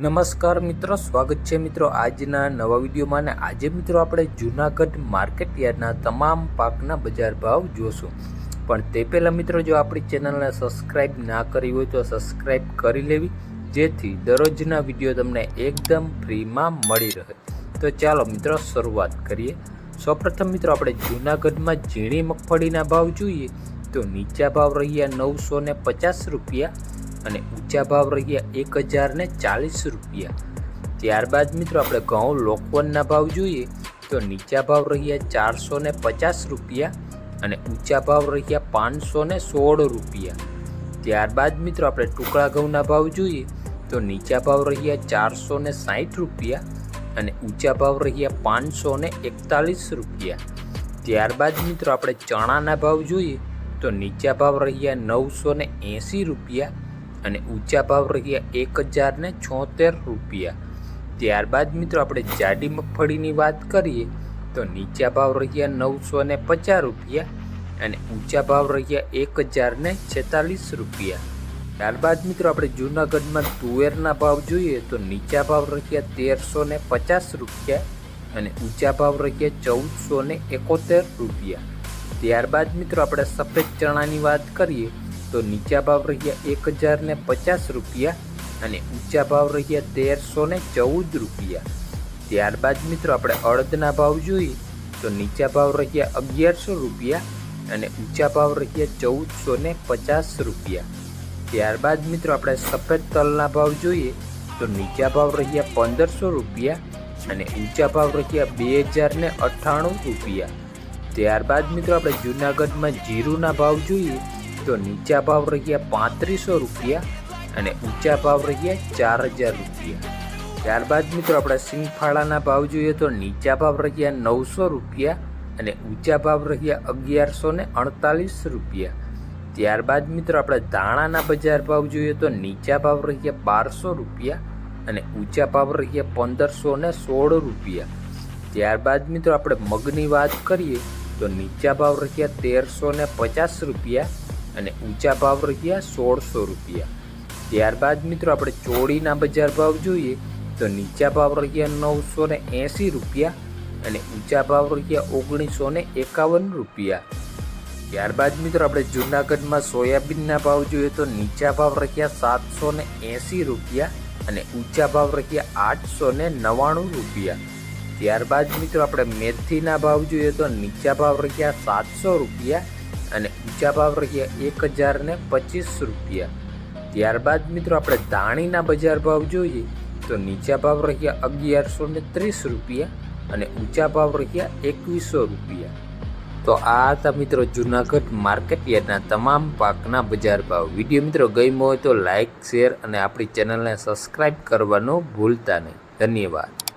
નમસ્કાર મિત્રો, સ્વાગત છે મિત્રો આજના નવા વિડીયોમાં અને આજે મિત્રો આપણે જૂનાગઢ માર્કેટ યાર્ડના તમામ પાકના બજાર ભાવ જોશું. પણ તે પહેલાં મિત્રો, જો આપણી ચેનલને સબસ્ક્રાઈબ ના કરી હોય તો સબસ્ક્રાઈબ કરી લેવી, જેથી દરરોજના વીડિયો તમને એકદમ ફ્રીમાં મળી રહે. તો ચાલો મિત્રો, શરૂઆત કરીએ. સૌપ્રથમ મિત્રો, આપણે જૂનાગઢમાં ઝીણી મગફળીના ભાવ જોઈએ. તો નીચા ભાવ રહ્યા નવસો પચાસ રૂપિયા અને ઊંચા ભાવ રહ્યા એક હજાર ચાલીસ રૂપિયા. ત્યારબાદ મિત્રો આપણે ઘઉં લોકવનના ભાવ જોઈએ તો નીચા ભાવ રહ્યા ચારસો પચાસ રૂપિયા અને ઊંચા ભાવ રહ્યા પાંચસો સોળ રૂપિયા. ત્યારબાદ મિત્રો આપણે ટુકડા ઘઉંના ભાવ જોઈએ તો નીચા ભાવ રહ્યા ચારસો સાઠ રૂપિયા અને ઊંચા ભાવ રહ્યા પાંચસો એકતાલીસ રૂપિયા. ત્યારબાદ મિત્રો આપણે ચણાના ભાવ જોઈએ તો નીચા ભાવ રહ્યા નવસો એંસી રૂપિયા અને ઊંચા ભાવ રહ્યા એક હજાર ને છોતેર રૂપિયા. ત્યારબાદ મિત્રો આપણે જાડી મગફળીની વાત કરીએ, તો નીચા ભાવ રહ્યા નવસો ને પચાસ રૂપિયા અને ઊંચા ભાવ રહ્યા એક હજાર ને છેતાલીસ રૂપિયા. ત્યારબાદ મિત્રો આપણે જૂનાગઢમાં તુવેરના ભાવ જોઈએ, તો નીચા ભાવ રહ્યા તેરસો ને પચાસ રૂપિયા અને ઊંચા ભાવ રહ્યા ચૌદસો ને એકોતેર રૂપિયા. ત્યારબાદ મિત્રો આપણે સફેદ ચણાની વાત કરીએ તો નીચા ભાવ રહ્યા એક હજાર ને પચાસ રૂપિયા અને ઊંચા ભાવ રહ્યા તેરસો ને ચૌદ રૂપિયા. ત્યારબાદ મિત્રો આપણે અડદના ભાવ જોઈએ તો નીચા ભાવ રહ્યા અગિયારસો રૂપિયા અને ઊંચા ભાવ રહ્યા ચૌદસો ને પચાસ રૂપિયા. ત્યારબાદ મિત્રો આપણે સફેદ તલના ભાવ જોઈએ તો નીચા ભાવ રહ્યા પંદરસો રૂપિયા અને ઊંચા ભાવ રહ્યા બે હજાર ને અઠ્ઠાણું રૂપિયા. ત્યારબાદ મિત્રો આપણે જૂનાગઢમાં જીરુના ભાવ જોઈએ તો નીચા ભાવ રહ્યા પાંત્રીસો રૂપિયા અને ઊંચા ભાવ રહ્યા ચાર હજાર રૂપિયા. ત્યારબાદ મિત્રો આપણે સિંગફાળાના ભાવ જોઈએ તો નીચા ભાવ રહ્યા નવસો રૂપિયા અને ઊંચા ભાવ રહ્યા અગિયારસો ને અડતાલીસ રૂપિયા. ત્યારબાદ મિત્રો આપણે ધાણાના બજાર ભાવ જોઈએ તો નીચા ભાવ રહ્યા બારસો રૂપિયા અને ઊંચા ભાવ રહ્યા પંદરસો ને સોળ રૂપિયા. ત્યારબાદ મિત્રો આપણે મગની વાત કરીએ તો નીચા ભાવ રહ્યા તેરસો ને પચાસ રૂપિયા અને ઊંચા ભાવ રહ્યા સોળસો રૂપિયા. ત્યારબાદ મિત્રો આપણે ચોળીના બજાર ભાવ જોઈએ તો નીચા ભાવ રહ્યા નવસો ને એંસી રૂપિયા અને ઊંચા ભાવ રહ્યા ઓગણીસો ને એકાવન રૂપિયા. ત્યારબાદ મિત્રો આપણે જૂનાગઢમાં સોયાબીનના ભાવ જોઈએ તો નીચા ભાવ રહ્યા સાતસો ને એંસી રૂપિયા અને ઊંચા ભાવ રહ્યા આઠસો ને નવ્વાણું રૂપિયા. ત્યારબાદ મિત્રો આપણે મેથીના ભાવ જોઈએ તો નીચા ભાવ રહ્યા સાતસો રૂપિયા ઊંચા ભાવ રહ્યા એક હજાર ને પચીસ રૂપિયા. ત્યારબાદ મિત્રો આપણે ધાણીના બજાર ભાવ જોઈએ તો નીચા ભાવ રહ્યા અગિયારસો ને ત્રીસ રૂપિયા અને ઊંચા ભાવ રહ્યા એકવીસો રૂપિયા. તો આ હતા મિત્રો જુનાગઢ માર્કેટ યાર્ડના તમામ પાકના બજાર ભાવ. વીડિયો મિત્રો ગમ્યો હોય તો લાઇક શેર અને આપણી ચેનલને સબસ્ક્રાઈબ કરવાનું ભૂલતા નહીં. ધન્યવાદ.